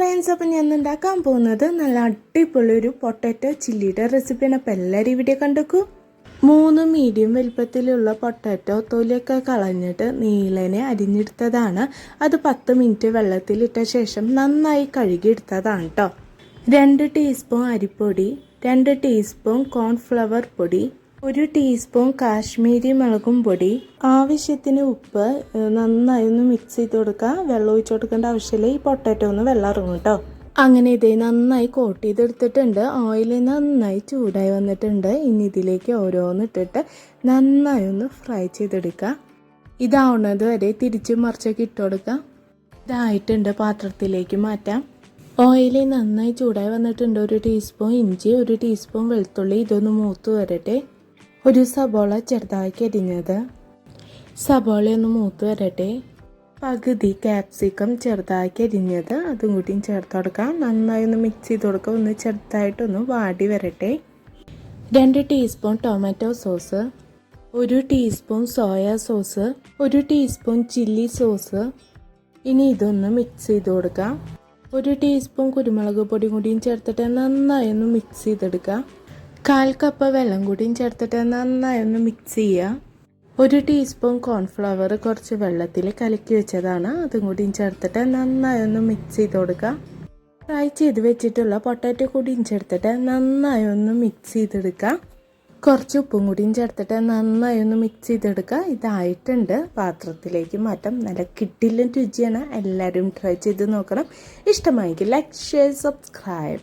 Friends അപ്പം ഞാൻ ഉണ്ടാക്കാൻ പോകുന്നത് നല്ല അടിപൊളി ഒരു പൊട്ടാറ്റോ ചില്ലിയുടെ റെസിപ്പിയാണ് അപ്പം എല്ലാവരും ഇവിടെ കണ്ടേക്കൂ. മൂന്ന് മീഡിയം വലുപ്പത്തിലുള്ള പൊട്ടാറ്റോ തൊലിയൊക്കെ കളഞ്ഞിട്ട് നീളനെ അരിഞ്ഞെടുത്തതാണ്. അത് പത്ത് മിനിറ്റ് വെള്ളത്തിലിട്ട ശേഷം നന്നായി കഴുകിയെടുത്തതാണ് കേട്ടോ രണ്ട് ടീസ്പൂൺ അരിപ്പൊടി രണ്ട് ടീസ്പൂൺ കോൺഫ്ലവർ പൊടി ഒരു ടീസ്പൂൺ കാശ്മീരി മുളകും പൊടി. ആവശ്യത്തിന് ഉപ്പ് നന്നായി ഒന്ന് മിക്സ് ചെയ്ത് കൊടുക്കുക. വെള്ളം ഒഴിച്ചു കൊടുക്കേണ്ട ആവശ്യമില്ല. ഈ പൊട്ടാറ്റോ ഒന്ന് വെള്ളം ഇറങ്ങും കേട്ടോ അങ്ങനെ ഇതേ നന്നായി കോട്ട് ചെയ്തെടുത്തിട്ടുണ്ട്. ഓയിൽ നന്നായി ചൂടായി വന്നിട്ടുണ്ട്. ഇനി ഇതിലേക്ക് ഓരോന്ന് ഇട്ടിട്ട് നന്നായി ഒന്ന് ഫ്രൈ ചെയ്തെടുക്കുക. ഇതാവുന്നത് വരെ തിരിച്ച് മറിച്ചൊക്കെ ഇട്ട് കൊടുക്കുക. ഇതായിട്ടുണ്ട്. പാത്രത്തിലേക്ക് മാറ്റാം. ഓയിൽ നന്നായി ചൂടായി വന്നിട്ടുണ്ട്. ഒരു ടീസ്പൂൺ ഇഞ്ചി ഒരു ടീസ്പൂൺ വെളുത്തുള്ളി. ഇതൊന്ന് മൂത്ത് വരട്ടെ. ഒരു സബോള ചെറുതാക്കി അരിഞ്ഞത്. സബോള ഒന്ന് മൂത്ത് വരട്ടെ. പകുതി ക്യാപ്സിക്കം ചെറുതാക്കി അരിഞ്ഞത്. അതും കൂടിയും ചേർത്ത് കൊടുക്കാം. നന്നായി ഒന്ന് മിക്സ് ചെയ്ത് കൊടുക്കുക ഒന്ന് ചെറുതായിട്ടൊന്ന് വാടി വരട്ടെ. രണ്ട് ടീസ്പൂൺ ടൊമാറ്റോ സോസ് ഒരു ടീസ്പൂൺ സോയ സോസ് ഒരു ടീസ്പൂൺ ചില്ലി സോസ് ഇനി ഇതൊന്ന് മിക്സ് ചെയ്ത് കൊടുക്കാം. ഒരു ടീസ്പൂൺ കുരുമുളക് പൊടി കൂടിയും ചേർത്തിട്ട് നന്നായി ഒന്ന് മിക്സ് ചെയ്തെടുക്കുക കാൽ കപ്പ് വെള്ളം കൂടിയും ചേർത്തിട്ട് നന്നായി ഒന്ന് മിക്സ് ചെയ്യുക ഒരു ടീസ്പൂൺ കോൺഫ്ലവർ കുറച്ച് വെള്ളത്തിൽ കലക്കി വെച്ചതാണ്. അതും കൂടിയും ചേർത്തിട്ട് നന്നായി ഒന്ന് മിക്സ് ചെയ്ത് കൊടുക്കുക ഫ്രൈ ചെയ്ത് വെച്ചിട്ടുള്ള പൊട്ടാറ്റോ കൂടിയും ചേർത്തിട്ട് നന്നായി ഒന്ന് മിക്സ് ചെയ്തെടുക്കുക കുറച്ച് ഉപ്പും കൂടിയും ചേർത്തിട്ട് നന്നായി ഒന്ന് മിക്സ് ചെയ്തെടുക്കുക ഇതായിട്ടുണ്ട്. പാത്രത്തിലേക്ക് മാറ്റാം നല്ല കിട്ടില്ല രുചിയാണ്. എല്ലാവരും ട്രൈ ചെയ്ത് നോക്കണം. ഇഷ്ടമായെങ്കിൽ ലൈക്ക് ഷെയർ സബ്സ്ക്രൈബ്